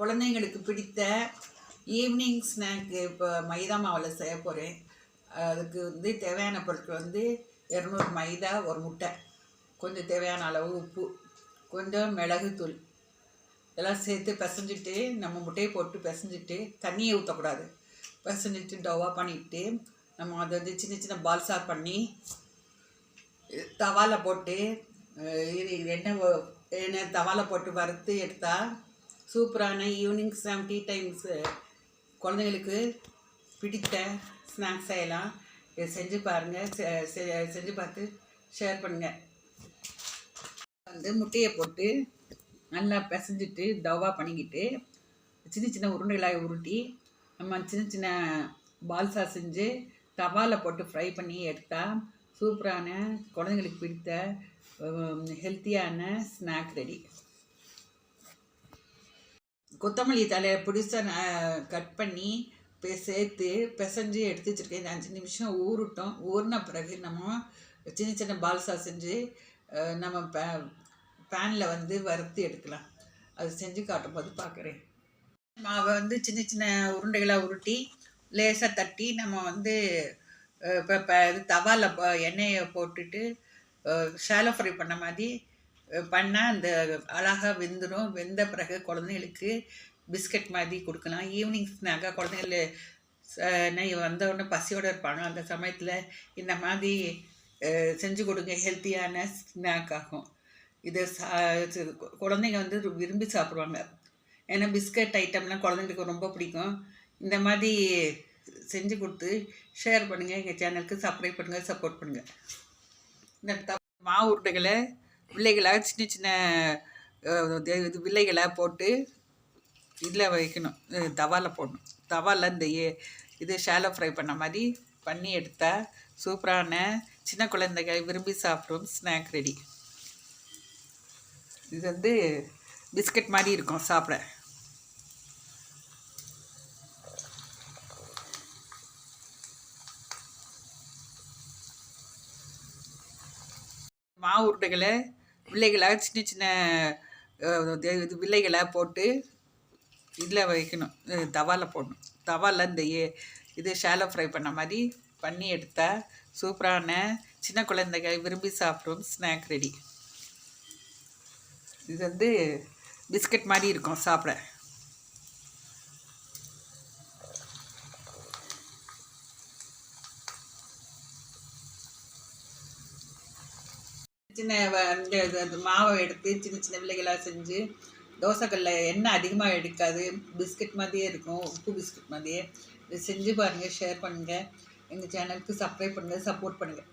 குழந்தைங்களுக்கு பிடித்த evening snack இப்போ மைதா மாவில் செய்ய போகிறேன் அதுக்கு வந்து தேவையான பொருட்கள் வந்து இரநூறு மைதா ஒரு முட்டை. கொஞ்சம் தேவையான அளவு உப்பு கொஞ்சம் மிளகுத்தூள் எல்லாம் சேர்த்து பிசைஞ்சிட்டு நம்ம முட்டையை போட்டு பிசைஞ்சிட்டு தண்ணியை ஊற்றக்கூடாது பிசைஞ்சிட்டு டவ்வாக பண்ணிட்டு நம்ம அதை வந்து சின்ன சின்ன பால்ஸா பண்ணி தவாலை போட்டு இது எண்ணெய் வ- எண்ணெய் போட்டு வறுத்து எடுத்தால் சூப்பரான ஈவினிங் ஸ்நாக் டீ டைம்ஸு குழந்தைங்களுக்கு பிடித்த ஸ்நாக்ஸ் செய்யலாம். இதை செஞ்சு பாருங்கள் செ- செஞ்சு பார்த்து ஷேர் பண்ணுங்கள் வந்து முட்டையை போட்டு நல்லா பிசைஞ்சிட்டு தவா பண்ணிக்கிட்டு சின்ன சின்ன உருண்டைகளாக உருட்டி நம்ம சின்ன சின்ன பால்சா செஞ்சு தவாவில் போட்டு ஃப்ரை பண்ணி எடுத்தால் சூப்பரான குழந்தைங்களுக்கு பிடித்த ஹெல்த்தியான ஸ்நாக் ரெடி கொத்தமல்லி தலையை பிடிச்ச கட் பண்ணி சேர்த்து பிசைஞ்சு எடுத்து வச்சுருக்கேன். இந்த அஞ்சு நிமிஷம் ஊறட்டும். ஊறின பிறகு நம்ம சின்ன சின்ன பால்சா செஞ்சு நம்ம பே பேனில் வந்து வறுத்து எடுக்கலாம். அது செஞ்சு காட்டும் போது பார்க்குறேன் மாவை வந்து சின்ன சின்ன உருண்டைகளாக உருட்டி லேசாக தட்டி நம்ம வந்து இப்போ இப்போ இது தவாவில் எண்ணெயை போட்டுட்டு ஷாலோ ஃப்ரை பண்ண மாதிரி பண்ணால் அந்த அழகாக வெந்துடும் வெந்த பிறகு குழந்தைங்களுக்கு பிஸ்கட் மாதிரி கொடுக்கலாம். ஈவினிங் ஸ்நாக்காக குழந்தைங்கள வந்த உடனே பசியோடு இருப்பாங்க. அந்த சமயத்தில் இந்த மாதிரி செஞ்சு கொடுங்க. ஹெல்த்தியான ஸ்நாக் ஆகும். இதை சா குழந்தைங்க வந்து விரும்பி சாப்பிடுவாங்க. ஏன்னா பிஸ்கட் ஐட்டம்லாம் குழந்தைங்களுக்கு ரொம்ப பிடிக்கும். இந்த மாதிரி செஞ்சு கொடுத்து ஷேர் பண்ணுங்கள் எங்கள் சேனலுக்கு சப்ஸ்கிரைப் பண்ணுங்கள் சப்போர்ட் பண்ணுங்கள் இந்த த மாவு உருண்டைகளை வில்லைகளாக சின்ன சின்ன இது- வில்லைகளாக போட்டு இதில் வைக்கணும். தவாவில் போடணும். தவாவில் இந்த ஏ- இது ஷாலோ ஃப்ரை பண்ண மாதிரி பண்ணி எடுத்தால் சூப்பரான சின்ன குழந்தைகள் விரும்பி சாப்பிடும் ஸ்நாக் ரெடி இது வந்து பிஸ்கட் மாதிரி இருக்கும் சாப்பிட. மாவு உருண்டைகளை வில்லைகளாக சின்ன சின்ன இது- வில்லைகளை போட்டு இதில் வைக்கணும். தவாவில் போடணும். தவாவில் இந்த ஏ இது ஷாலோ ஃப்ரை பண்ண மாதிரி பண்ணி எடுத்தால் சூப்பரான சின்ன குழந்தைங்க விரும்பி சாப்பிடும் ஸ்நாக் ரெடி இது வந்து பிஸ்கட் மாதிரி இருக்கும் சாப்பிட. சின்ன வ- இந்த இது- மாவை எடுத்து சின்ன சின்ன வில்லைகளாக செஞ்சு தோசைக்கல்ல எண்ணெய் அதிகமாக எடுக்காது பிஸ்கட் மாதிரியே இருக்கும் உப்பு பிஸ்கட் மாதிரியே. இதை செஞ்சு பாருங்கள் ஷேர் பண்ணுங்கள் எங்கள் சேனலுக்கு சப்ஸ்கிரைப் பண்ணுங்கள் சப்போர்ட் பண்ணுங்கள்